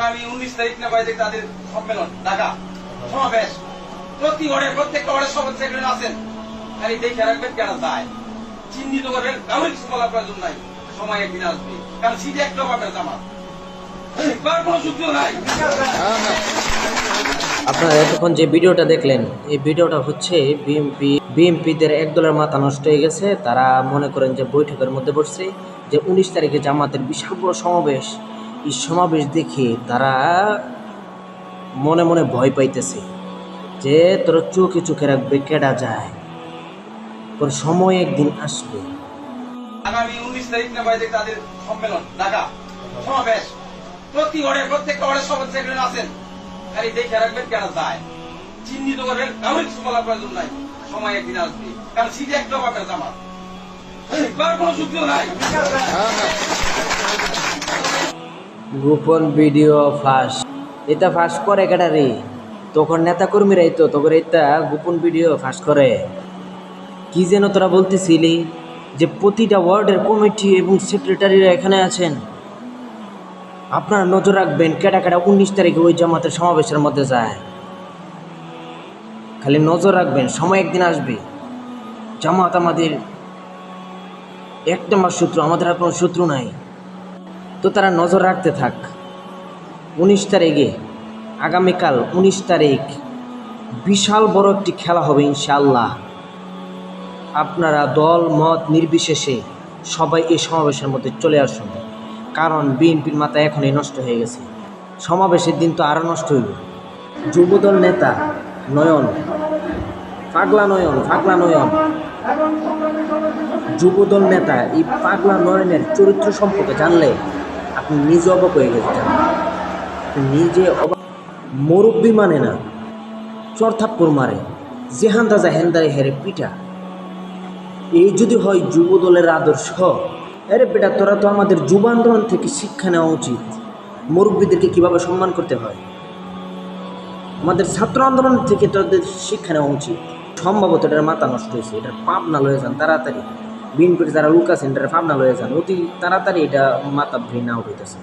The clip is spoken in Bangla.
আগামী উনিশ তারিখ না বাইরে তাদের সম্মেলন, ঢাকা। সমাবেশ। প্রতি ঘরে প্রত্যেকটা ঘরে শপথ সেক্রেটারি আছেন। খালি দেখে রাখবেন কেন যায় চিহ্নিত করবেন কারোর কিছু প্রয়োজন নাই। সময় একদিন আসবে। কারণ সিটে একটা পাবেন আমার আপনারা এতক্ষণ যে ভিডিওটা দেখলেন, এই ভিডিওটা হচ্ছে বিএমপি, বিএমপিদের একদলের মাথা নষ্ট হয়ে গেছে। তারা মনে করেন যে বৈঠকের মধ্যে বসছে যে উনিশ তারিখে জামাতের বিশাল বড় সমাবেশ। সমাবেশ দেখে তারা মনে মনে ভয় পাইতেছে যে তোর চোখে চোখে রাখবে, কেডা যায়? তোর সময় একদিন আসবে। আগামী উনিশ তারিখ না বাইরে তাদের সম্মেলন, ঢাকা। সমাবেশ। প্রতি ঘরে প্রত্যেকটা ঘরে শপথ সেক্রেটারি আছেন। খালি দেখে রাখবেন কেন যায়। চিহ্নিত করবেন কিছু বলার প্রয়োজন নাই। সময় একদিন আসবে। কারণ সিটে একটা পাবেন আমার। কোনো সূত্র নাই। গোপন ভিডিও ফাঁস। এটা ফাঁস করে কেডা রে? তখন নেতা কর্মীরাই তো, তখন এটা গোপন ভিডিও ফাঁস করে। কি যেন তোরা বলতেছিলি যে প্রতিটা ওয়ার্ডের কমিটি এবং সেক্রেটারিরা এখানে আছেন। আপনারা নজর রাখবেন কেটা কেটা উনিশ তারিখে ওই জামাতের সমাবেশের মধ্যে যায়। খালি নজর রাখবেন, সময় একদিন আসবে। জামাত আমাদের, একটা মাস শত্রু, আমাদের আর কোনো শত্রু নাই। তো তারা নজর রাখতে থাক। উনিশ তারিখে, আগামীকাল উনিশ তারিখ, বিশাল বড় একটি খেলা হবে ইনশাল্লাহ আপনারা দল, মত নির্বিশেষে সবাই এই সমাবেশের মধ্যে চলে আসুন। কারণ বিএনপির মাথা এখনই নষ্ট হয়ে গেছে। সমাবেশের দিন তো আরও নষ্ট হইল যুবদল নেতা নয়ন, পাগলা নয়ন পাগলা নয়ন। যুবদল নেতা এই পাগলা নয়নের চরিত্র সম্পর্কে জানলে নিজে অবাক হয়ে গেছে নিজে অবাক। মুরব্বী মানে না, চরথাপ্পর মারে জেহান দাজা হেন্দারে হেরে পিঠা। এই যদি হয় যুব দলের আদর্শ, আরে বেটা, তোরা তো আমাদের যুব আন্দোলন থেকে শিক্ষা নেওয়া উচিত। মুরব্বীদেরকে কীভাবে সম্মান করতে হয়? আমাদের ছাত্র আন্দোলন থেকে তোদের শিক্ষা নেওয়া উচিত। সম্ভবত এটার মাথা নষ্ট হয়েছে, এটার পাপ না লয়ে যান তাড়াতাড়ি। বিন করে যারা লুক আছেন এটার লয়ে যান। অতি তাড়াতাড়ি এটা মাতা ভ্রেন আউট হইতেছে।